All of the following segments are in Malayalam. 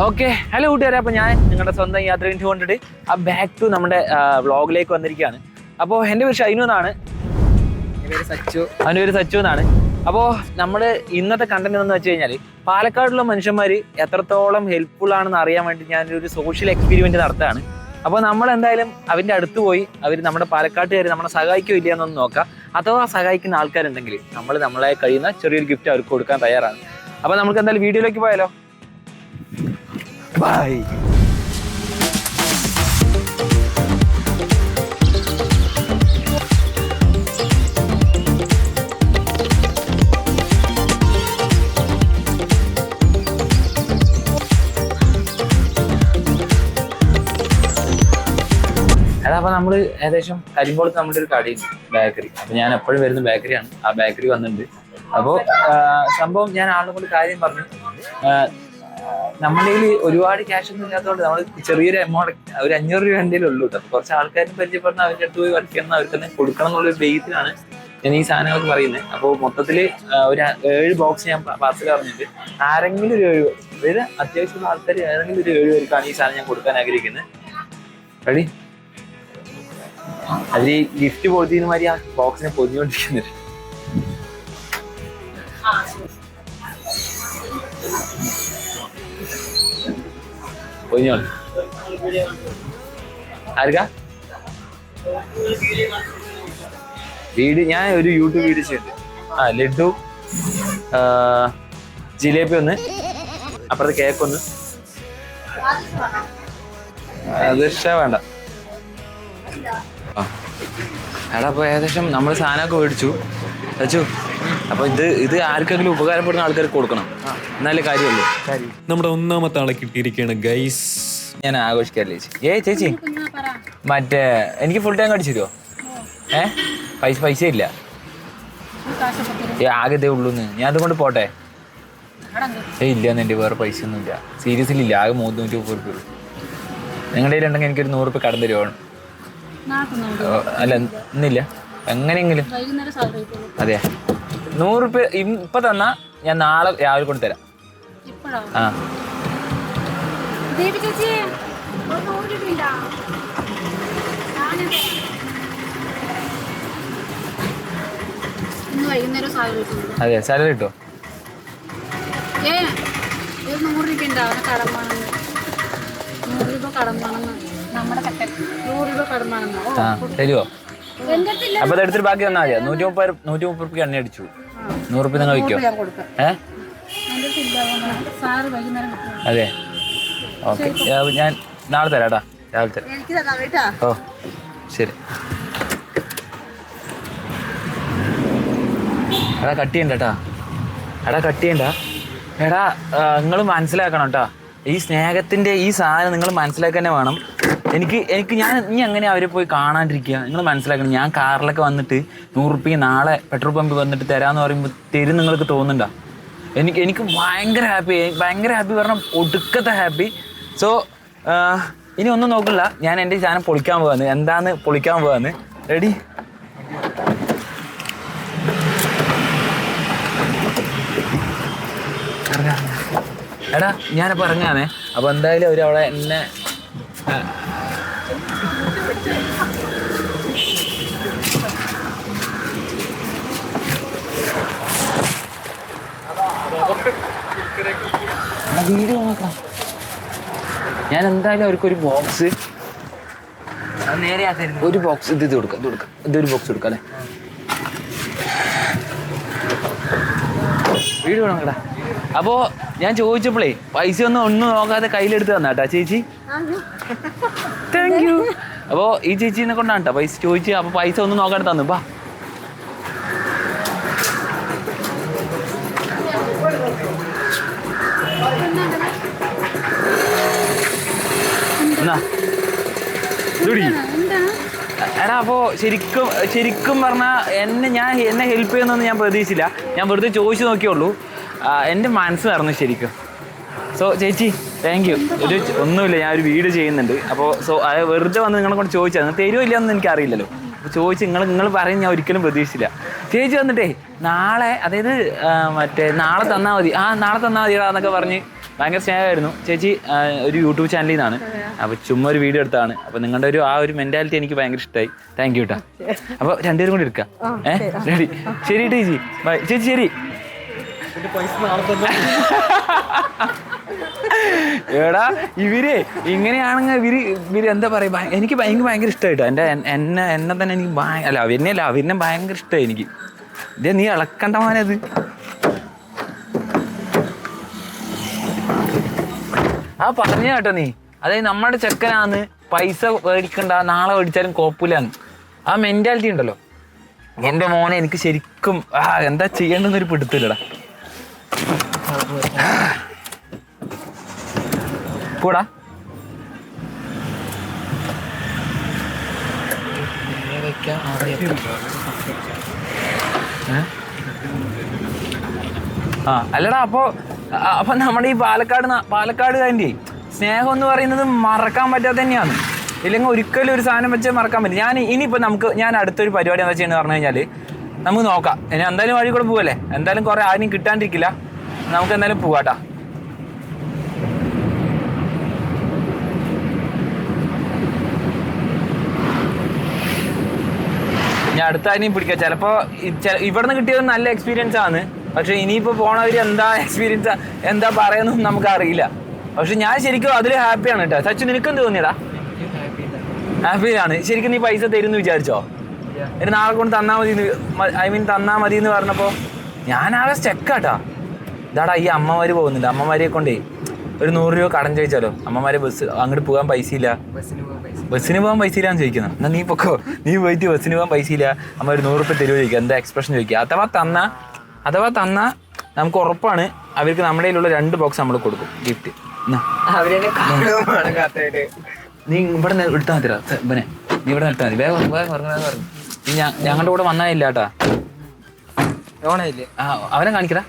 ഓക്കെ ഹലോ കൂട്ടുകാരെ. അപ്പോൾ ഞാൻ നിങ്ങളുടെ സ്വന്തം യാത്ര ടു കൊണ്ടിട്ട് ആ ബാക്ക് ടു നമ്മുടെ വ്ളോഗിലേക്ക് വന്നിരിക്കുകയാണ്. അപ്പോൾ എന്റെ പേര് ഷൈനു എന്നാണ്. പേര് സച്ചു. അവന്റെ പേര് സച്ചു എന്നാണ്. അപ്പോൾ നമ്മൾ ഇന്നത്തെ കണ്ടന്റ് എന്ന് വെച്ച് കഴിഞ്ഞാൽ പാലക്കാടുള്ള മനുഷ്യന്മാർ എത്രത്തോളം ഹെൽപ്ഫുൾ ആണെന്ന് അറിയാൻ വേണ്ടി ഞാനൊരു സോഷ്യൽ എക്സ്പീരിമെന്റ് നടത്തുകയാണ്. അപ്പോൾ നമ്മൾ എന്തായാലും അവന്റെ അടുത്ത് പോയി അവർ നമ്മുടെ പാലക്കാട്ടുകാർ നമ്മളെ സഹായിക്കോ ഇല്ല എന്നൊന്ന് നോക്കാം. അഥവാ സഹായിക്കുന്ന ആൾക്കാരുണ്ടെങ്കിൽ നമ്മൾ നമ്മളെ കഴിയുന്ന ചെറിയൊരു ഗിഫ്റ്റ് അവർക്ക് കൊടുക്കാൻ തയ്യാറാണ്. അപ്പോൾ നമുക്ക് എന്തായാലും വീഡിയോയിലേക്ക് പോയാലോ? ബൈ എടാ അപ്പൊ നമ്മൾ ഏകദേശം കരിമ്പോളത്ത് നമ്മുടെ ഒരു കടയുണ്ട് ബേക്കറി. അപ്പൊ ഞാൻ എപ്പോഴും വരുന്ന ബേക്കറിയാണ്. ആ ബേക്കറി വന്നിട്ടുണ്ട്. അപ്പോൾ സംഭവം ഞാൻ ആളിനെ കാര്യം പറഞ്ഞു. നമ്മുടെ കയ്യിൽ ഒരുപാട് ക്യാഷ് ഒന്നും ഇല്ലാത്തതുകൊണ്ട് നമ്മൾ ചെറിയൊരു എമൗണ്ട് ഒരു അഞ്ഞൂറ് രൂപ എന്തെങ്കിലും ഉള്ളൂ കേട്ടോ കുറച്ച് ആൾക്കാരും പരിചയപ്പെടുന്ന അവരുടെ അടുത്ത് പോയി വർക്ക് ചെയ്യുന്ന അവർക്ക് തന്നെ കൊടുക്കണം എന്നുള്ളൊരു ബേസിലാണ് ഞാൻ ഈ സാധനങ്ങളൊക്കെ പറയുന്നത്. അപ്പോൾ മൊത്തത്തിൽ ഒരു ഏഴ് ബോക്സ് ഞാൻ പാർസൽ പറഞ്ഞിട്ട് ആരെങ്കിലും ഒരു ഏഴ് അതായത് അത്യാവശ്യം ആൾക്കാർ ഏതെങ്കിലും ഒരു ഏഴ് പേർക്കാണ് ഈ സാധനം ഞാൻ കൊടുക്കാൻ ആഗ്രഹിക്കുന്നത്. റെഡി അതിൽ ഗിഫ്റ്റ് പൊതിയുന്ന മാതിരി ആ ബോക്സിനെ പൊതിഞ്ഞുകൊണ്ടിരിക്കുന്നുണ്ട് പൊതിഞ്ഞോളൂ ആർക്കാ? വീഡിയോ ഞാൻ ഒരു യൂട്യൂബ് വീഡിയോ ചെയ്യുന്നുണ്ട് ആ ലഡു ജിലേബി ഒന്ന് അപ്പുറത്തെ കേക്ക് ഒന്ന്. അത് വേണ്ട. എടാ അപ്പോൾ ഏകദേശം നമ്മൾ സാധനമൊക്കെ മേടിച്ചു. അച്ചു അപ്പോൾ ഇത് ഇത് ആർക്കെങ്കിലും ഉപകാരപ്പെടുന്ന ആൾക്കാർക്ക് കൊടുക്കണം. എന്നാലേ കാര്യമുള്ളൂ. നമ്മുടെ ഒന്നാമത്തെ ആളെ കിട്ടിയിരിക്കുകയാണ് ഗൈസ്. ഞാൻ ആഘോഷിക്കാറില്ല ചേച്ചി? ഏ ചേച്ചി മറ്റേ എനിക്ക് ഫുൾ ടൈം അടിച്ചു തരുമോ ഏ? പൈസ പൈസ ഇല്ല. ഏ ആകെ ഇതേ ഉള്ളൂന്ന്. ഞാൻ അതുകൊണ്ട് പോട്ടെ. ഏ ഇല്ല എന്റെ വേറെ പൈസ ഒന്നും ഇല്ല. സീരിയസ്ലി ഇല്ല. ആകെ മൂന്നൂറ്റി മുപ്പത് റുപ്യ ഉള്ളൂ. നിങ്ങളുടെ കയ്യിലുണ്ടെങ്കിൽ എനിക്കൊരു നൂറ് റുപ്യ കടന്നു തരുവാണ് അല്ല ഇന്നില്ല. എങ്ങനെയെങ്കിലും. അതെ. നൂറ് റുപ്യ ഇപ്പൊ തന്നാ? ഞാൻ നാളെ രാവിലെ കൊണ്ട് തരാം ആ. അതെ സാലറി കിട്ടോ നൂറ് രൂപ നൂറ് രൂപ നമ്മുടെ നൂറ് രൂപ തരുമോ എന്റെ അപ്പൊ അതെടുത്തിട്ട് ബാക്കി തന്നാൽ മതിയോ നൂറ്റി മുപ്പത് നൂറ്റി മുപ്പത് റുപ്യ എണ്ണ അടിച്ചു നൂറ് റുപ്യ നിങ്ങൾ വയ്ക്കോ ഏ? അതെ. ഓക്കെ. ഞാൻ നാളെ തരാം കേട്ടാ. രാവിലെ തരാം. ഓ ശരി. എടാ കട്ട് ചെയ്യണ്ട കേട്ടാ. എടാ കട്ട് ചെയ്യണ്ട എടാ നിങ്ങൾ മനസ്സിലാക്കണം കേട്ടാ. ഈ സ്നേഹത്തിന്റെ ഈ സാധനം നിങ്ങൾ മനസ്സിലാക്കാൻ തന്നെ വേണം. എനിക്ക് എനിക്ക് ഞാൻ ഇനി അങ്ങനെ അവരെ പോയി കാണാണ്ടിരിക്കുക? നിങ്ങൾ മനസ്സിലാക്കണം ഞാൻ കാറിലൊക്കെ വന്നിട്ട് നൂറ് റുപ്യ നാളെ പെട്രോൾ പമ്പ് വന്നിട്ട് തരാന്ന് പറയുമ്പോൾ തരും നിങ്ങൾക്ക് തോന്നുന്നുണ്ടോ? എനിക്ക് എനിക്ക് ഭയങ്കര ഹാപ്പി ഭയങ്കര ഹാപ്പി പറഞ്ഞാൽ ഒടുക്കത്തെ ഹാപ്പി. സോ ഇനി ഒന്നും നോക്കില്ല. ഞാൻ എന്റെ സാധനം പൊളിക്കാൻ പോകാന്ന് എന്താന്ന് പൊളിക്കാൻ പോകാന്ന് റെഡി എടാ ഞാനപ്പോൾ ഇറങ്ങാന്നേ അപ്പോൾ എന്തായാലും അവർ അവിടെ എന്നെ വീഡിയോ നോക്കാം ഞാൻ എന്തായാലും അവർക്കൊരു ബോക്സ് ഒരു ബോക്സ് ഇത് ഇത് കൊടുക്കാം ഇത് കൊടുക്കാം. ഇതൊരു ബോക്സ് കൊടുക്കാം അല്ലേ? വീഡിയോ വേണം അപ്പോൾ ഞാൻ ചോദിച്ചപ്പോഴേ പൈസ ഒന്നും ഒന്നും നോക്കാതെ കയ്യിലെടുത്ത് തന്നാട്ടാ ചേച്ചി? താങ്ക് യു അപ്പോൾ ഈ ചേച്ചീനെ കൊണ്ടാണ് കേട്ടോ പൈസ ചോദിച്ച് അപ്പോൾ പൈസ ഒന്നും നോക്കാതെ തന്നു. ബാ. എടാ അപ്പോ ശരിക്കും ശരിക്കും പറഞ്ഞാൽ എന്നെ ഞാൻ എന്നെ ഹെൽപ്പ് ചെയ്യുന്നൊന്നും ഞാൻ പ്രതീക്ഷിച്ചില്ല. ഞാൻ വെറുതെ ചോദിച്ചു നോക്കിയുള്ളൂ എന്റെ മനസ്സ് നിറഞ്ഞു ശരിക്കും. സോ ചേച്ചി താങ്ക് യു ഒരു ഒന്നുമില്ല ഞാൻ ഒരു വീട് ചെയ്യുന്നുണ്ട്. അപ്പോൾ സോ അത് വെറുതെ വന്ന് നിങ്ങളെ കൊണ്ട് ചോദിച്ചാൽ തരുമോ ഇല്ലയെന്ന് എനിക്ക് അറിയില്ലല്ലോ. അപ്പോൾ ചോദിച്ച് നിങ്ങൾ നിങ്ങൾ പറയും ഞാൻ ഒരിക്കലും പ്രതീക്ഷിച്ചില്ല. ചേച്ചി വന്നിട്ടേ നാളെ അതായത് മറ്റേ നാളെ തന്നാൽ മതി. ആ നാളെ തന്നാൽ മതിടാ എന്നൊക്കെ പറഞ്ഞ് ഭയങ്കര സ്നേഹമായിരുന്നു. ചേച്ചി ഒരു യൂട്യൂബ് ചാനലിൽ നിന്നാണ്. അപ്പോൾ ചുമ്മാ ഒരു വീഡിയോ എടുത്താണ് അപ്പോൾ നിങ്ങളുടെ ഒരു ആ ഒരു മെന്റാലിറ്റി എനിക്ക് ഭയങ്കര ഇഷ്ടമായി താങ്ക് യു കേട്ടോ അപ്പോൾ രണ്ടുപേരും കൂടി എടുക്കാം. ഏഹ് റെഡി ശരി. ചേച്ചി ബൈ. ചേച്ചി ശരി. എടാ ഇവർ ഇങ്ങനെയാണെങ്കിൽ ഇവർ ഇവർ എന്താ പറയാ എനിക്ക് ഭയങ്കര ഭയങ്കര ഇഷ്ടമായിട്ടോ എന്റെ എൻ- എന്നെ എന്നെ തന്നെ എനിക്ക് അല്ല അവരിനെ അല്ല അവരിനെ ഭയങ്കര ഇഷ്ടമായി എനിക്ക്. ഇതേ നീ ഇളക്കണ്ട മാനത് ആ പറഞ്ഞ കേട്ടോ നീ. അതായത് നമ്മുടെ ചെക്കനാന്ന് പൈസ മേടിക്കണ്ട നാളെ മേടിച്ചാലും കുഴപ്പമില്ലാന്ന് ആ മെന്റാലിറ്റി ഉണ്ടല്ലോ. എന്റെ മോനെ എനിക്ക് ശരിക്കും ആ എന്താ ചെയ്യേണ്ടെന്നൊരു പിടുത്തില്ലടാ കൂടാ? ആ അല്ലടാ അപ്പോ ആ, അപ്പൊ നമ്മുടെ ഈ പാലക്കാട് പാലക്കാട് പാലക്കാടുകാരന്റെ സ്നേഹം എന്ന് പറയുന്നത് മറക്കാൻ പറ്റാത്ത തന്നെയാണ്. ഇല്ലെങ്കിൽ ഒരിക്കലും ഒരു സാധനം വെച്ച് മറക്കാൻ പറ്റും ഞാൻ ഇനിയിപ്പോൾ നമുക്ക് ഞാൻ അടുത്തൊരു പരിപാടി എന്താ ചെയ്യുന്നത് പറഞ്ഞു കഴിഞ്ഞാൽ നമുക്ക് നോക്കാം. ഇനി എന്തായാലും വഴി കൂടെ പോവല്ലേ? എന്തായാലും കുറെ ആരും കിട്ടാണ്ടിരിക്കില്ല. നമുക്ക് എന്തായാലും പോവാട്ടാ. ഞാൻ അടുത്ത ആരെയും പിടിക്കുക ചിലപ്പോ ഇവിടുന്ന് കിട്ടിയത് നല്ല എക്സ്പീരിയൻസ് ആണ്. പക്ഷെ ഇനിയിപ്പോ പോണവര് എന്താ എക്സ്പീരിയൻസ് എന്താ പറയുന്നു നമുക്ക് അറിയില്ല. പക്ഷെ ഞാൻ ശരിക്കും അതിൽ ഹാപ്പിയാണ് കേട്ടോ സച്ചു നിനക്കും തോന്നിയടാ ഹാപ്പിയാണ് ശരിക്കും നീ പൈസ തരുമെന്ന് വിചാരിച്ചോ? എന്നിട്ട് നാളെ കൊണ്ട് തന്നാ മതി ഐ മീൻ തന്നാ മതി എന്ന് പറഞ്ഞപ്പോ ഞാനാകെ സ്റ്റെക്കാട്ടാ ഇതാടാ ഈ അമ്മമാര് പോകുന്നുണ്ട്. അമ്മമാരെ കൊണ്ടേ ഒരു നൂറ് രൂപ കടം ചോദിച്ചാലോ? അമ്മമാരെ ബസ് അങ്ങോട്ട് പോകാൻ പൈസ ഇല്ല ബസ്സിന് പോകാൻ പൈസ ഇല്ലാന്ന് ചോദിക്കുന്നത് എന്നാ നീ പൊക്കോ. നീ പോയിട്ട് ബസ്സിന് പോകാൻ പൈസ ഇല്ല അമ്മ ഒരു നൂറ് രൂപ തരുമോ ചോദിക്കുക എന്താ എക്സ്പ്രഷൻ ചോദിക്കുക. അഥവാ തന്ന അഥവാ തന്ന നമുക്ക് ഉറപ്പാണ് അവർക്ക് നമ്മുടെ കയ്യിലുള്ള രണ്ട് ബോക്സ് നമ്മൾ കൊടുക്കും. ഗിഫ്റ്റ് നീ ഇവിടെ എടുത്താൽ മതി ഇവനെ. നീ ഇവിടെ എടുത്താൽ മതി. വേഗം വേഗം പറഞ്ഞു നീ ഞങ്ങളുടെ കൂടെ വന്നായില്ല കേട്ടാ ഓണയില്ലേ? ആ അവനെ കാണിക്കടാ.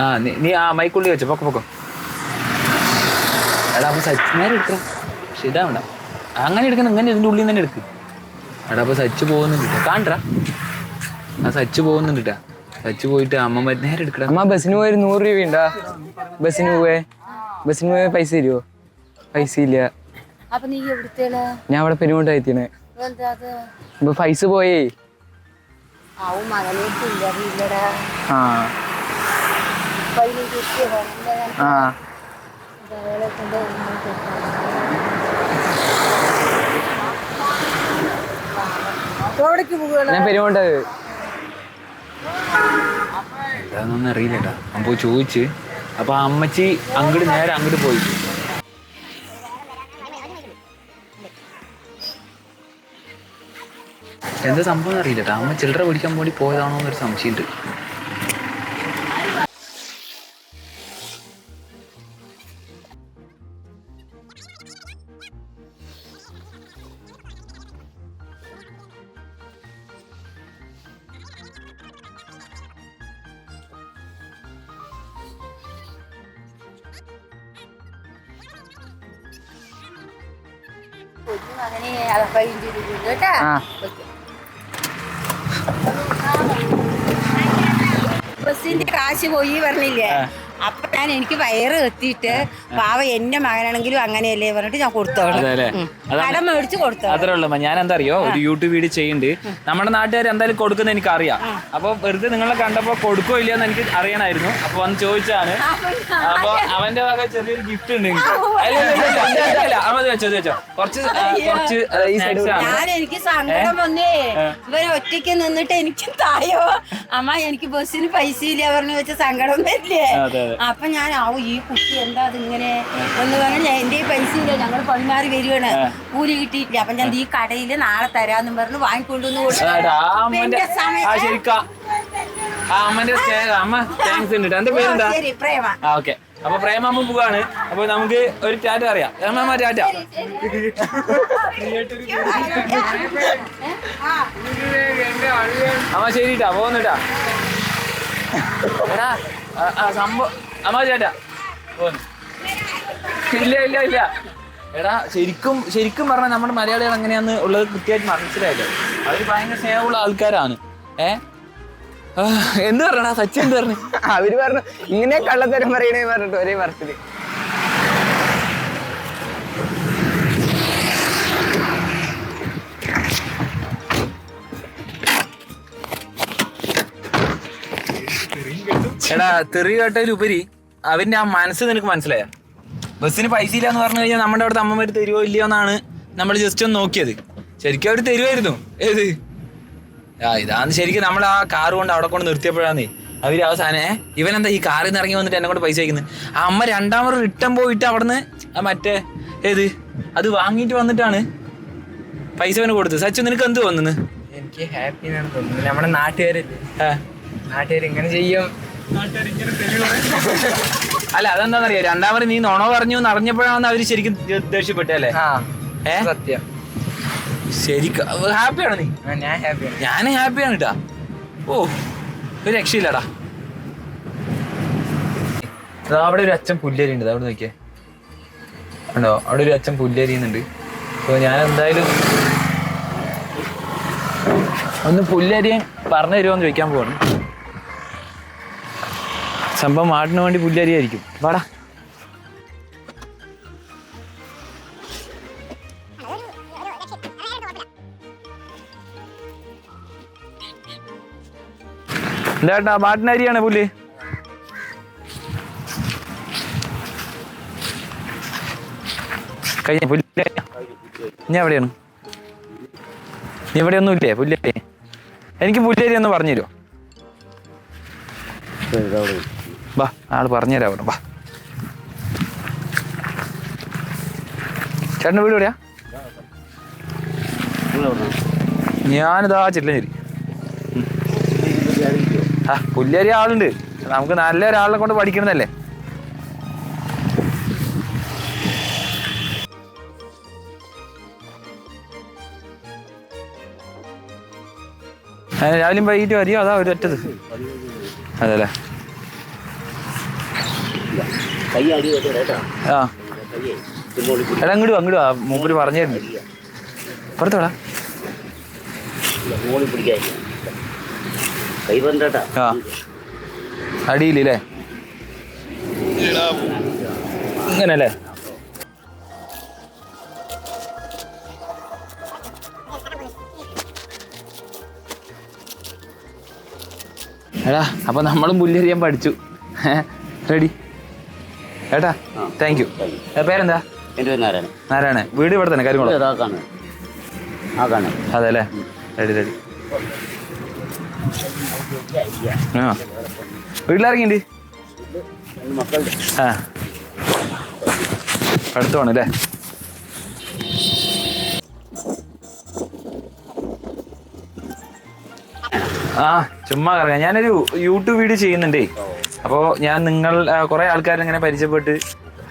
ആ നീ നീ ആ മൈക്കുള്ളി വെച്ചു. പൊക്കോ പൊക്കോ. എടാ അപ്പൊ സച്ച് നേരെ എടുക്കണം പക്ഷെ ഇതാ വേണ്ട അങ്ങനെ എടുക്കണം ഇങ്ങനെ ഇതിന്റെ ഉള്ളിൽ നിന്ന് തന്നെ എടുക്ക്. എടാ അപ്പൊ സച്ച് പോകുന്നുണ്ട് കാണ്ടാ ആ സച്ച് പോകുന്നുണ്ട്. സച്ച് പോയിട്ട് അമ്മ നേരെ എടുക്കടാ. അമ്മ ബസ്സിന് പോയി നൂറ് രൂപ ഉണ്ടാ ബസ്സിന് പോവേ? ബസ്സിന് പോയ പൈസ തരുമോ പൈസ ഇല്ല. നീ എവിടുത്തേല ഞാൻ അവിടെ പെരുമോട്ടാ എത്തിനെ എന്താ അത്? ഇപ്പൊ പൈസ പോയേ. ആ. ആ. ഞാൻ പെരുമോട്ടത് അതൊന്നും അറിയില്ലട്ടാ അപ്പൊ ചോദിച്ച്. അപ്പൊ ആ അമ്മച്ചി അങ്ങോട്ട് നേരെ അങ്ങോട്ട് പോയി. എന്താ സംഭവം അറിയില്ലട്ടാ അമ്മ ചില്ലറ പിടിക്കാൻ വേണ്ടി പോയതാണോ എന്നൊരു സംശയമുണ്ട്. ബസ്സിന്റെ കാശ് പോയി പറഞ്ഞില്ലേ? അപ്പൊ ഞാൻ എനിക്ക് വയറ് എത്തിയിട്ട് പാവ എന്റെ മകനാണെങ്കിലും അങ്ങനെയല്ലേ പറഞ്ഞിട്ട് ഞാൻ കൊടുത്തോളാം. കടം മേടിച്ച് കൊടുത്തോളാം. അത്രേ ഉള്ളൂ ഞാൻ എന്താ അറിയോ ഒരു യൂട്യൂബ് വീഡിയോ ചെയ്യുന്നുണ്ട്. നമ്മുടെ നാട്ടുകാർ എന്തായാലും കൊടുക്കുന്ന എനിക്ക് അറിയാം അപ്പൊ വെറുതെ നിങ്ങളെ കണ്ടപ്പോ കൊടുക്കോ ഇല്ലയെന്ന് എനിക്ക് അറിയണമായിരുന്നു അപ്പൊ വന്ന് ചോദിച്ചാണ്. അപ്പൊ അവന്റെ വക ചെറിയൊരു ഗിഫ്റ്റ് ഉണ്ട് കുറച്ച് കുറച്ച് ഞാൻ എനിക്ക് സങ്കടം വന്നേ. ഇവർ ഒറ്റയ്ക്ക് നിന്നിട്ട് എനിക്ക് തായോ? അമ്മ എനിക്ക് ബസ്സിന് പൈസ ഇല്ല? പറഞ്ഞു വെച്ച സങ്കടം വരില്ലേ? അതെ, അതെ. അപ്പൊ ഞാൻ ആവും ഈ കുട്ടി എന്താ അതിങ്ങനെ? എന്ന് പറഞ്ഞു എന്റെ പൈസ ഇല്ല ഞങ്ങൾ പണിമാറി വരികയാണ് കൂലി കിട്ടിയിട്ടില്ല. അപ്പൊ ഞാൻ ഈ കടയിൽ നാളെ തരാന്ന് പറഞ്ഞു വാങ്ങിക്കൊണ്ടുവന്ന് കൊടുത്തു. ശരി അപ്പൊ പ്രേമമ്മ പോവാണ്. അപ്പൊ നമുക്ക് ഒരു ടാറ്റ അറിയാം. അമ്മ ടാറ്റ. അമ്മ പോകുന്നുട്ടാ എടാ ആ, ആ, സംഭവം ഇല്ല ഇല്ല ഇല്ല. എടാ ശരിക്കും ശരിക്കും പറഞ്ഞാൽ നമ്മുടെ മലയാളികൾ എങ്ങനെയാന്ന് ഉള്ളത് കൃത്യമായിട്ട് മനസ്സിലായില്ലേ? അവർ ഭയങ്കര സ്നേഹമുള്ള ആൾക്കാരാണ്. ഏ? എന്ത് പറയണ സച്ചിൻ പറഞ്ഞു? അവർ പറഞ്ഞു ഇങ്ങനെ കള്ളത്തരം പറയണേ പറഞ്ഞിട്ട് ഒരേ പറച്ചിൽ എടാ തെറി കേട്ടതിലുപരി അവന്റെ ആ മനസ്സ് നിനക്ക് മനസ്സിലായ? ബസ്സിന് പൈസ ഇല്ല എന്ന് പറഞ്ഞു കഴിഞ്ഞാൽ നമ്മുടെ അവിടുത്തെ അമ്മമാര് തരുവോ ഇല്ലയോ എന്നാണ് നമ്മൾ ജസ്റ്റ് ഒന്ന് നോക്കിയത്. ശരിക്കും അവർ തരുമായിരുന്നു ഏത്? ആ ഇതാണ് ശരിക്കും നമ്മൾ ആ കാർ കൊണ്ട് അവിടെ കൊണ്ട് നിർത്തിയപ്പോഴാന്നേ. അവർ അവസാനം ഇവൻ എന്താ ഈ കാറിൽ നിന്ന് ഇറങ്ങി വന്നിട്ട് എന്നെ കൊണ്ട് പൈസ അയക്കുന്നത് ആ അമ്മ രണ്ടാമത് റിട്ടേൺ പോയിട്ട് അവിടുന്ന് ആ മറ്റേ ഏത്? അത് വാങ്ങിയിട്ട് വന്നിട്ടാണ് പൈസ അവന് കൊടുത്തത്. സച്ചു നിനക്ക് എന്ത് തോന്നുന്നു? എനിക്ക് ഹാപ്പിയാണ് തോന്നുന്നത്. നമ്മുടെ നാട്ടുകാർ നാട്ടുകാർ ഇങ്ങനെ ചെയ്യും. അല്ല അതെന്താണെന്നറിയോ രണ്ടാമത് നീ നുണ പറഞ്ഞു എന്ന് അറിഞ്ഞപ്പോഴാണ് അവർ ശരിക്കും ദേഷ്യപ്പെട്ടല്ലേ? സത്യം. ശരിക്കും ഹാപ്പിയാണോ നീ? ഞാൻ ഹാപ്പിയാണ്. ഞാൻ ഹാപ്പിയാണ് കേട്ടാ ഓ ഒരു രക്ഷയില്ലടാ. അവിടെ ഒരു അച്ഛൻ പുല്ലേരി ഉണ്ട് അവിടെ നോക്കിയേ. ഉണ്ടോ അവിടെ ഒരു അച്ഛൻ പുല്ലേരിയുന്നുണ്ട്. അപ്പോൾ ഞാൻ എന്തായാലും ഒന്ന് പുല്ലരിയാൻ പറഞ്ഞു തരുമോ എന്ന് ചോദിക്കാൻ പോവാണ്. സംഭവം മാടിന് വേണ്ടി പുല്ലരിയായിരിക്കും. വാടാ. എന്താട്ടാ മാട്ടിനരിയാണ് പുല്ല്? കഴിഞ്ഞ പുല്ല് ഞാൻ എവിടെയാണ്? ഇനി എവിടെയൊന്നും ഇല്ലേ? പുല്ലേ എനിക്ക് പുല്ലേരി ഒന്ന് പറഞ്ഞു തരുമോ വാ ആൾ പറഞ്ഞുതരാ അവിടെ വാ. ചേട്ടന്റെ വീട് എവിടെയാ? ഞാനിതാ ചില്ലഞ്ചേരി ഉം. ആ പുല്ലേരി ആളുണ്ട്. നമുക്ക് നല്ല ഒരാളിനെ കൊണ്ട് പഠിക്കണതല്ലേ? ആ, രാവിലെയും വൈകിട്ട് വരികയോ അതാ ഒരു ഒറ്റത് അതെല്ലേ? ആ. എടാ അങ്ങോട്ട് വാ, ഇങ്ങോട്ട് വാ. മൂപ്പര് പറഞ്ഞായിരുന്നു. പുറത്തോടാ. ആ. അടിയില്ലേ ഇങ്ങനല്ലേ? എടാ അപ്പൊ നമ്മളും പുല്ലരിയാൻ പഠിച്ചു. റെഡി. ഏട്ടാ താങ്ക് യു പേരെന്താ? എന്റെ പേര് നാരായണൻ. നാരായണ വീട് ഇവിടെ തന്നെ കാര്യങ്ങളോ? ആ അതെ അല്ലേ റെഡി റെഡി ആ. വീട്ടിലിറങ്ങിണ്ട് ആ. അടുത്ത് വേണം അല്ലേ? ആ ചുമ്മാ കറങ്ങാം. ഞാനൊരു യൂട്യൂബ് വീഡിയോ ചെയ്യുന്നുണ്ടേ. അപ്പോൾ ഞാൻ നിങ്ങൾ കുറെ ആൾക്കാരെ ഇങ്ങനെ പരിചയപ്പെട്ട്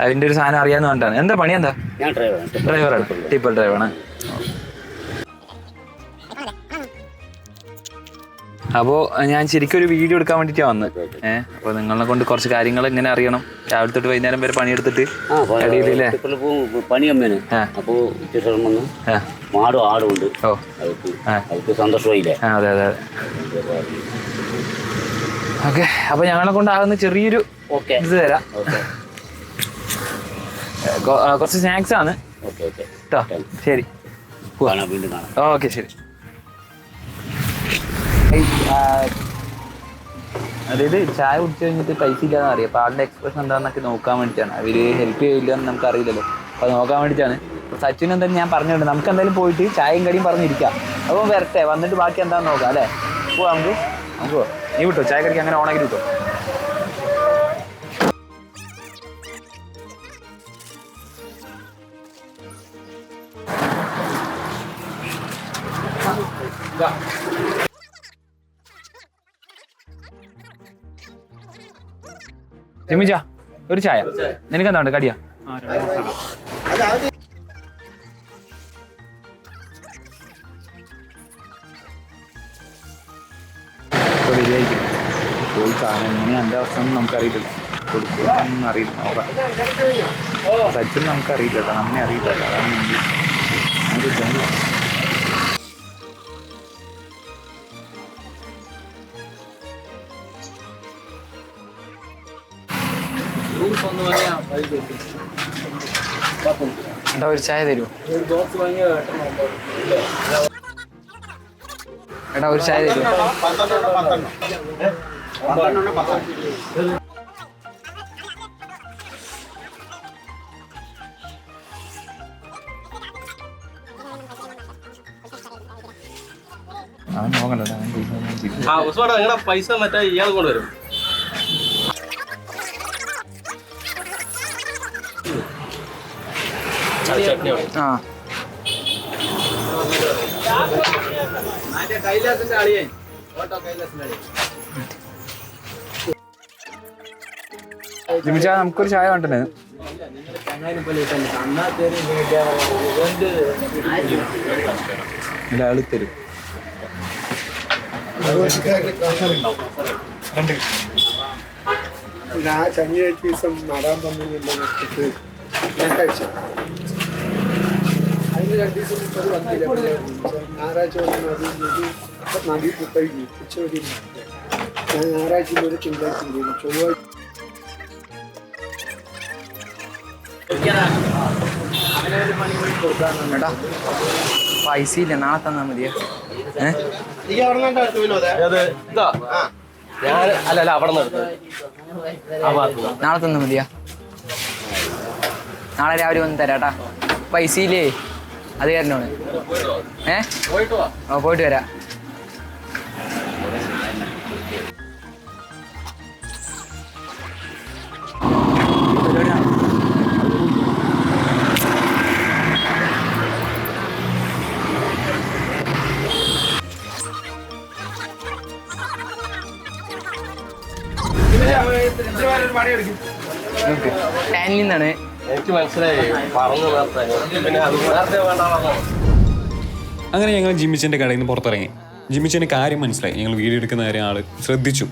അതിന്റെ ഒരു സാധനം അറിയാന്ന് പറഞ്ഞിട്ടാണ്. എന്താ പണി എന്താ? ഞാൻ ഡ്രൈവറാണ് ഡ്രൈവറാണ് ടിപ്പൽ ഡ്രൈവറാണ് അപ്പോ ഞാൻ ശരിക്കും ഒരു വീഡിയോ എടുക്കാൻ വേണ്ടിട്ടാണ് വന്നത്. ഏഹ് അപ്പോൾ നിങ്ങളെ കൊണ്ട് കുറച്ച് കാര്യങ്ങൾ ഇങ്ങനെ അറിയണം. രാവിലെ തൊട്ട് വൈകുന്നേരം വരെ പണിയെടുത്തിട്ട് ഇടയിലല്ലേ പണി അപ്പോൾ വന്ന്. മാടും ആടും ഉണ്ട്. അവർക്ക്. സന്തോഷമായില്ലേ? അതെ അതെ ഓക്കെ അപ്പൊ ഞങ്ങളെ കൊണ്ടാകുന്ന ചെറിയൊരു ഇത് തരാം. കുറച്ച് സ്നാക്സ് ആണ്. കേട്ടോ ശരി. ഓക്കെ ശരി. അതായത് ചായ കുടിച്ചു കഴിഞ്ഞിട്ട് പൈസ ഇല്ലാന്ന് അറിയാം. അപ്പൊ ആളുടെ എക്സ്പ്രഷൻ എന്താണെന്നൊക്കെ നോക്കാൻ വേണ്ടിയിട്ടാണ്. അവർ ഹെൽപ്പ് ചെയ്യില്ല എന്ന് നമുക്ക് അറിയില്ലല്ലോ. അപ്പൊ നോക്കാൻ വേണ്ടിയിട്ടാണ്. സച്ചിൻ എന്തായാലും ഞാൻ പറഞ്ഞിട്ടുണ്ട്. നമുക്ക് എന്തായാലും പോയിട്ട് ചായയും കടിയും പറഞ്ഞിരിക്കാം അപ്പോൾ വരട്ടെ വന്നിട്ട് ബാക്കി എന്താന്ന് നോക്കാം അല്ലേ? പോവാ നമുക്ക്. നമുക്ക് നീ വിട്ടോ ചായ കടിക്ക് അങ്ങനെ ഓണാക്കി വിട്ടോ. ജിമിച്ച ഒരു ചായ. നിനക്ക് എന്താ കടിയാ. ഒന്നും നമുക്കറിയില്ല കൊടുക്കുക ഒന്നും അറിയില്ല. സച്ചിൻ നമുക്ക് അറിയില്ല കേട്ടോ നമ്മെ അറിയില്ല. അതാണ് നമുക്ക് ഇതൊന്നും ഏട്ടാ ഒരു ചായ തരുമോ എടാ ഒരു ചായ തരുമോ ആ ഉസ്മാനെ നിങ്ങളുടെ പൈസ മറ്റേ ഇയാൾ കൊണ്ടുവരും ആ. കൈലാസിന്റെ അളിയൻ. ഓട്ടോ കൈലാസിന്റെ അളിയൻ. ജിമിച്ചാ നമുക്കൊരു ചായ ഒരാൾ തരും. കഴിച്ചു അതിന് ഞായറാഴ്ച വന്ന് നദി ഞാൻ ഞായറാഴ്ച ചൊവ്വാഴ്ച ഏട്ടാ പൈസ ഇല്ല നാളെ തന്നാ മതിയോ? അല്ല അല്ല അവിടെ നാളെ തന്നാ മതിയാ? നാളെ രാവിലെ വന്ന് തരാട്ടാ. പൈസ ഇല്ലേ അത് കാരണമാണ് ഏ? പോയിട്ട് വരാം. ടാനിൽ നിന്നാണ് എനിക്ക് മനസ്സിലായി. പറഞ്ഞു പിന്നെ അത് നേരത്തെ വേണ്ടാണോ അങ്ങനെ ഞങ്ങൾ ജിമ്മിച്ചന്റെ കടയിൽ നിന്ന് പുറത്തിറങ്ങി. ജിമ്മിച്ചന്റെ കാര്യം മനസ്സിലായി. ഞങ്ങൾ വീഡിയോ എടുക്കുന്ന കാര്യം ആൾ ശ്രദ്ധിച്ചു.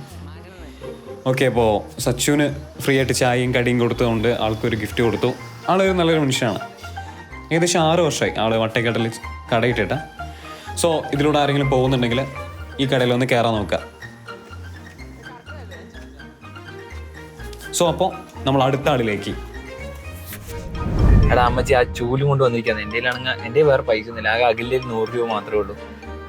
ഓക്കെ അപ്പോൾ സച്ചുവിന് ഫ്രീ ആയിട്ട് ചായയും കടിയും കൊടുത്തതുകൊണ്ട് ആൾക്കൊരു ഗിഫ്റ്റ് കൊടുത്തു. ആളൊരു നല്ലൊരു മനുഷ്യനാണ്. ഏകദേശം ആറ് വർഷമായി ആൾ വട്ടേക്കടലിൽ കടയിട്ടിട്ട. സോ ഇതിലൂടെ ആരെങ്കിലും പോകുന്നുണ്ടെങ്കിൽ ഈ കടയിൽ ഒന്ന് കയറാൻ നോക്കുക. സോ അപ്പോൾ നമ്മൾ അടുത്ത ആളിലേക്ക്. എടാ അമ്മച്ചി ആ ചൂലും കൊണ്ട് വന്നിരിക്കുന്നത് എന്റെ ആണെങ്കിൽ എന്റെ വേറെ പൈസ ഒന്നുമില്ല. ആകെ കയ്യിൽ നൂറ് രൂപ മാത്രമേ ഉള്ളൂ.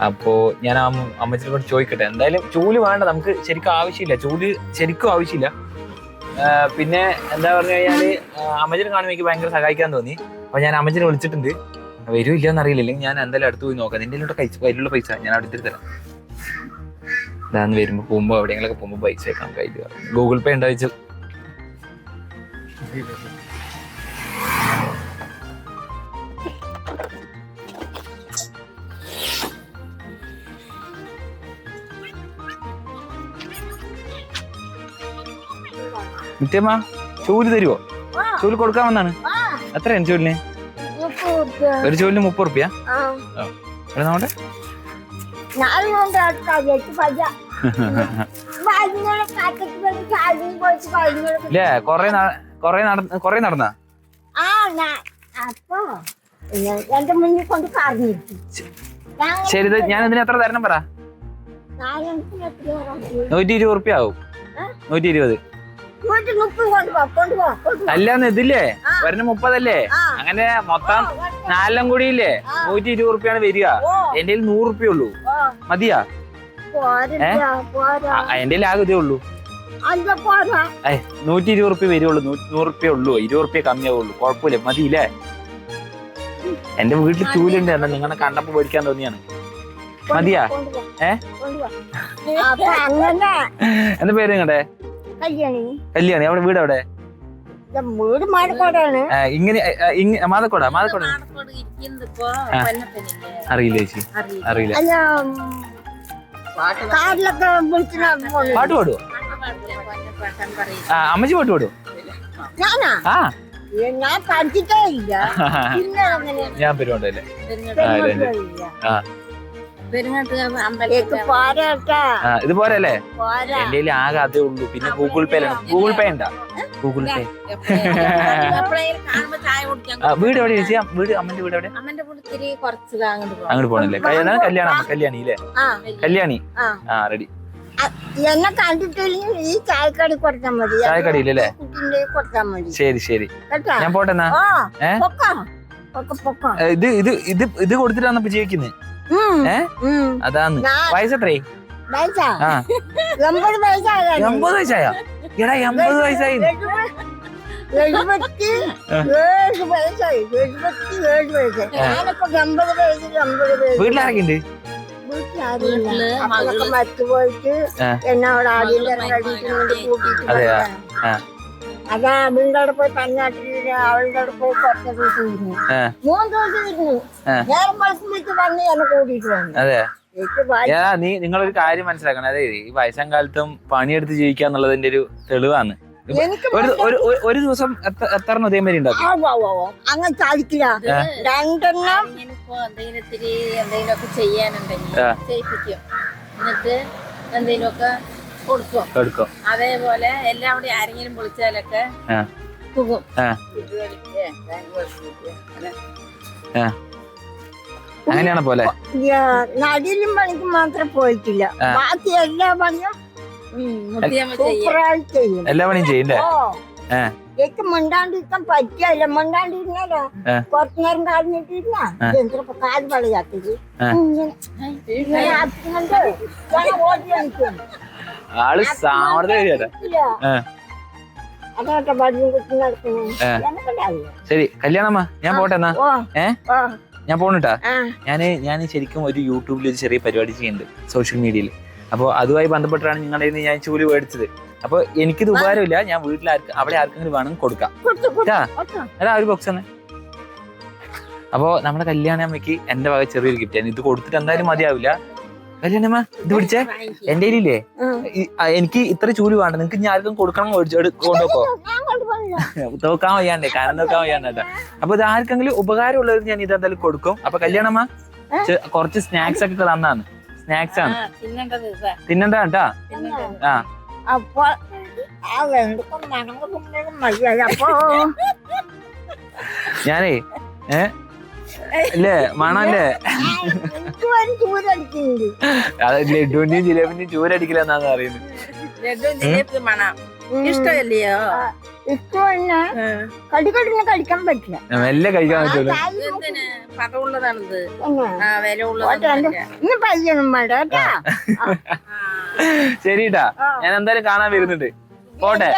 അപ്പോൾ ഞാൻ ആ അമ്മച്ചിനെ കൊണ്ട് ചോദിക്കട്ടെ. എന്തായാലും ചൂൽ വേണ്ട. നമുക്ക് ശരിക്കും ആവശ്യമില്ല. ചൂൽ ശരിക്കും ആവശ്യമില്ല. പിന്നെ എന്താ പറഞ്ഞു കഴിഞ്ഞാൽ അമ്മച്ചിനെ കാണുമ്പോൾ എനിക്ക് ഭയങ്കര സഹായിക്കാൻ തോന്നി. അപ്പോൾ ഞാൻ അമ്മച്ചിനെ വിളിച്ചിട്ടുണ്ട്. വരുമോ ഇല്ലയെന്ന് അറിയില്ല. ഞാൻ എന്തായാലും അടുത്ത് പോയി നോക്കാം. നിന്റെ കഴിച്ചു കയ്യിലുള്ള പൈസ ഞാൻ അടുത്തിട്ട് തരാം. ഇതാന്ന് വരുമ്പോൾ പോകുമ്പോൾ എവിടെയെങ്കിലൊക്കെ പോകുമ്പോൾ പൈസ വെക്കാം കയ്യിൽ ഗൂഗിൾ പേ ഉണ്ടോ വെച്ച് നിത്യമ്മ ചൂൽ തരുവോ? ചൂൽ കൊടുക്കാൻ വന്നാണ്. എത്രയാണ് ചൂലിന്? ഒരു ചൂലിന് മുപ്പത് റുപ്യ എവിടെ നോട്ടെ ഇല്ലേ? കൊറേ നടന്ന? ശരി. ഞാൻ ഇതിന് എത്ര തരണം പറ. നൂറ്റി ഇരുപത് റുപ്യ ആവും. നൂറ്റി ഇരുപത്. അല്ലാന്ന് ഇതില്ലേ? ഒരെണ്ണം മുപ്പതല്ലേ. അങ്ങനെ മൊത്തം നാലെണ്ണം കൂടി ഇല്ലേ നൂറ്റി ഇരുപത് റുപ്യാണ് വരിക. എന്റെ കയ്യിൽ നൂറ് റുപ്യ ഉള്ളൂ മതിയാ? എന്റെ കയ്യിൽ ആകെ ഇതേ ഉള്ളൂ. ഏ നൂറ്റി ഇരുപത് റുപ്യ വരുള്ളൂ. നൂറ് റുപ്യ ഉള്ളൂ. ഇരുപത് റുപ്യ കമ്മിയാവുള്ളൂ. കുഴപ്പമില്ല. മതിയില്ലേ? എന്റെ വീട്ടിൽ ചൂലുണ്ട് എന്നാ നിങ്ങളെ കണ്ടപ്പോ മേടിക്കാൻ തോന്നിയാണ്. മതിയാ? ഏ? എന്താ പേര് നിങ്ങളുടെ കല്യാണി. കല്യാണി അവിടെ വീട് എവിടെ? ഇത് വീട് മാതക്കോടാണ് ഇങ്ങനെ മാതക്കോടാ. അറിയില്ല ചേച്ചി. അറിയില്ല. പാട്ട് പാടുവോ? ആ അമ്മച്ചി പാട്ട് പാടുവോ? ഞാനാ? ആ. ഞാൻ പഠിച്ചിട്ടേ ഇല്ല. ഞാൻ പെരുമാണ്ടല്ലേ ആ, ഇത് പോരല്ലേ പോരാ എന്റെ ആകെ അതേ ഉള്ളൂ. പിന്നെ ഗൂഗിൾ പേ ഗൂഗിൾ പേ ഉണ്ടാ? ഗൂഗിൾ പേ വീട് എവിടെ ചേച്ചി? വീട് അമ്മന്റെ വീട് എവിടെ? അങ്ങോട്ട് പോണല്ലേ കല്യാണം കല്യാണം കല്യാണി അല്ലേ? ആ കല്യാണി. ആ. റെഡി എന്നെ കണ്ടിട്ടില്ലെങ്കിൽ ഈ ചായക്കടി കൊടുത്താൽ മതി. ചായക്കടിയിലല്ലേ കുട്ടിന്റെ കൊടുത്താൽ മതി. ശരി ശരി. ഞാൻ പോട്ടെന്നാ ഇത് ഇത് ഇത് ഇത് കൊടുത്തിട്ടാണ് ജീവിക്കുന്നത് ഏ. അതാന്ന്. ഞാൻ വയസ്സത്രേ ആ. എൺപത് വയസ്സായ എടാ എൺപത് വയസ്സായി എഴുപത്തി ഏഴ് വയസ്സായി എഴുപത്തി ഏഴ് വയസ്സായി ഞാനിപ്പോ എൺപത് വയസ്സിൽ എൺപത് വയസ്സ് വീട്ടിലാരൊക്കെയുണ്ട്? വീട്ടിലാരുമില്ല വീട്ടിൽ അപ്പഴൊക്കെ പോയിട്ട് ആ. എന്നെ അവിടെ ആദ്യം കൂട്ടിയിട്ട്. അതാ അവളുടെ അവിടെ പോയി തന്നാട്ടിൽ അവളുടെ അവിടെ പോയി കുറച്ച് ദിവസം ഇരുന്നു. മൂന്ന് ദിവസം ഇരുന്നു. ആ. നേരം വെളുപ്പിട്ട് വന്ന് എന്നെ കൂട്ടിയിട്ട് വന്നു. അതെ. നീ നിങ്ങളൊരു കാര്യം മനസ്സിലാക്കണം. അതായത് ഈ വയസ്സാം കാലത്തും പണിയെടുത്ത് ജീവിക്കുക എന്നുള്ളതിന്റെ ഒരു തെളിവാണ് എനിക്ക് ഒരു ഒരു ദിവസം എത്ര എത്ര വരെ ഉണ്ടാക്കും? ആ, വാ, വാ, വാ. അങ്ങനെ സാധിക്കില്ല രണ്ടെണ്ണം എന്തെങ്കിലും ഇത്തിരി എന്തെങ്കിലും ഒക്കെ ചെയ്യാനുണ്ടെങ്കിൽ. ചെയ്യിപ്പിക്കും. എന്നിട്ട് എന്തെങ്കിലും ഒക്കെ കൊടുക്കും അതേപോലെ എല്ലാവരുടെയും ആരെങ്കിലും വിളിച്ചാലൊക്കെ അങ്ങനെയാണ് പോലെ? നടിയിലും പണിക്ക് മാത്രം പോയിട്ടില്ല. ബാക്കി എല്ലാ പണിയും എല്ലാ പണിയും ചെയ്യണ്ടേ മുണ്ടാണ്ടിരിക്കാൻ. എനിക്ക് മിണ്ടാണ്ടിരിക്കാൻ പറ്റിയല്ല. മിണ്ടാണ്ടിരുന്നാലോ. കുറച്ചു നേരം എന്തിനപ്പോ കാൽ കാണിക്കും ആൾ സാമർത്ഥ്യം ശരി കല്യാണമ്മ ഞാൻ പോട്ടെ എന്നാ. ഏ? ഞാൻ പോണിട്ടാ. ഞാൻ ഞാൻ ശരിക്കും ഒരു യൂട്യൂബിൽ ഒരു ചെറിയ പരിപാടി ചെയ്യുന്നുണ്ട് സോഷ്യൽ മീഡിയയിൽ. അപ്പോൾ അതുമായി ബന്ധപ്പെട്ടാണ് നിങ്ങളുടെ നിന്ന് ഞാൻ ചൂൽ മേടിച്ചത്. അപ്പൊ എനിക്കിത് ഉപകാരമില്ല. ഞാൻ വീട്ടിൽ ആർക്ക് അവിടെ ആർക്കെങ്കിലും വേണം കൊടുക്കാം. അതാ. ഒരു ബോക്സ് തന്നെ. അപ്പോൾ നമ്മുടെ കല്യാണ അമ്മയ്ക്ക് എന്റെ വക ചെറിയൊരു ഗിഫ്റ്റ് ആണ് ഇത് കൊടുത്തിട്ട് എന്തായാലും മതിയാവില്ല. കല്യാണമ്മ ഇത് പിടിച്ചേ. എന്റെ കയ്യിലില്ലേ. എനിക്ക് ഇത്ര ചൂൽ വേണ്ട. നിങ്ങക്ക് ഇനി ആർക്കും കൊടുക്കണം കൊണ്ടുപോക്കോ? ഞാൻ തോക്കാൻ വയ്യാണ്ടേ കാരണം നോക്കാൻ വയ്യാണ്ടാ അപ്പൊ ഇത് ആർക്കെങ്കിലും ഉപകാരമുള്ളവർ ഞാൻ ഇത് എന്തായാലും കൊടുക്കും. അപ്പൊ കല്യാണമ്മ കൊറച്ച് സ്നാക്സ് ഒക്കെ തന്നാണ് സ്നാക്സ് ആണ്. തിന്നണ്ട കേട്ടാ. ആ. അപ്പൊ? ഞാനേ ഏ അല്ലേ? മണല്ലേ അത് ലഡുവിന്റെയും ജിലേബിന്റെയും ചൂരടിക്കില്ലെന്നാണ് അറിയുന്നത് ലഡുവും ജിലേബിയും മണം. ഇഷ്ടമല്ലയോ? ഇഷ്ടമല്ല. കടിക്കടിനെ കഴിക്കാൻ പറ്റില്ല. മെല്ലെ കഴിക്കാൻ പറ്റുള്ളൂ. ആ, വില ഉള്ളതാണ് ശരിട്ടാ. ഞാൻ എന്തായാലും കാണാൻ വരുന്നുണ്ട്. പോട്ടെ.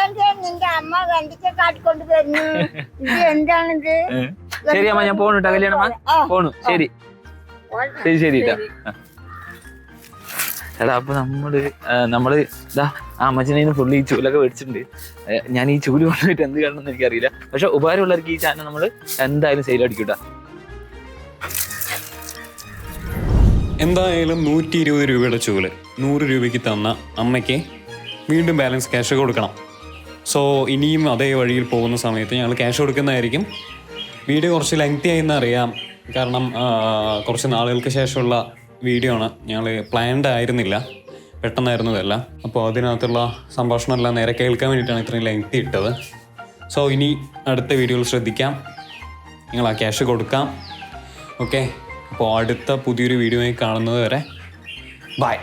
നിന്റെ അമ്മ കണ്ടിട്ട് കാട്ടിക്കൊണ്ട് വരുന്നു. ഇത് എന്താണിത്. ശരി അമ്മ ഞാൻ പോണു കേട്ടോ കല്യാണമ്മ പോണു. ശരി. ശരി ശരി എടാ അപ്പൊ നമ്മൾ നമ്മൾ ഇതാ ആ അമ്മച്ചനെ ഫുള്ള് ഈ ചൂലൊക്കെ മേടിച്ചിട്ടുണ്ട്. ഞാൻ ഈ ചൂൽ കൊണ്ടുപോയിട്ട് എന്ത് കാണണം എനിക്ക് എനിക്കറിയില്ല. പക്ഷെ ഉപകാരമുള്ളവർക്ക് ഈ ചാനൽ നമ്മൾ എന്തായാലും സെയിൽ അടിക്കൂട്ടാ. എന്തായാലും നൂറ്റി ഇരുപത് രൂപയുടെ ചൂൽ നൂറ് രൂപയ്ക്ക് തന്ന അമ്മയ്ക്ക് വീണ്ടും ബാലൻസ് ക്യാഷ് കൊടുക്കണം. സോ ഇനിയും അതേ വഴിയിൽ പോകുന്ന സമയത്ത് ഞങ്ങൾ ക്യാഷ് കൊടുക്കുന്നതായിരിക്കും. വീഡിയോ കുറച്ച് ലെങ്തി ആയെന്ന് അറിയാം. കാരണം കുറച്ച് നാളുകൾക്ക് ശേഷമുള്ള വീഡിയോ ആണ്. ഞങ്ങൾ പ്ലാൻഡ് ആയിരുന്നില്ല. പെട്ടെന്നായിരുന്നു ഇതെല്ലാം. അപ്പോൾ അതിനകത്തുള്ള സംഭാഷണമെല്ലാം നേരെ കേൾക്കാൻ വേണ്ടിയിട്ടാണ് ഇത്രയും ലെങ്തി ഇട്ടത്. സോ ഇനി അടുത്ത വീഡിയോയിൽ ശ്രദ്ധിക്കാം. നിങ്ങൾ ആ ക്യാഷ് കൊടുക്കാം. ഓക്കെ അപ്പോൾ അടുത്ത പുതിയൊരു വീഡിയോയിൽ കാണുന്നത് വരെ. ബൈ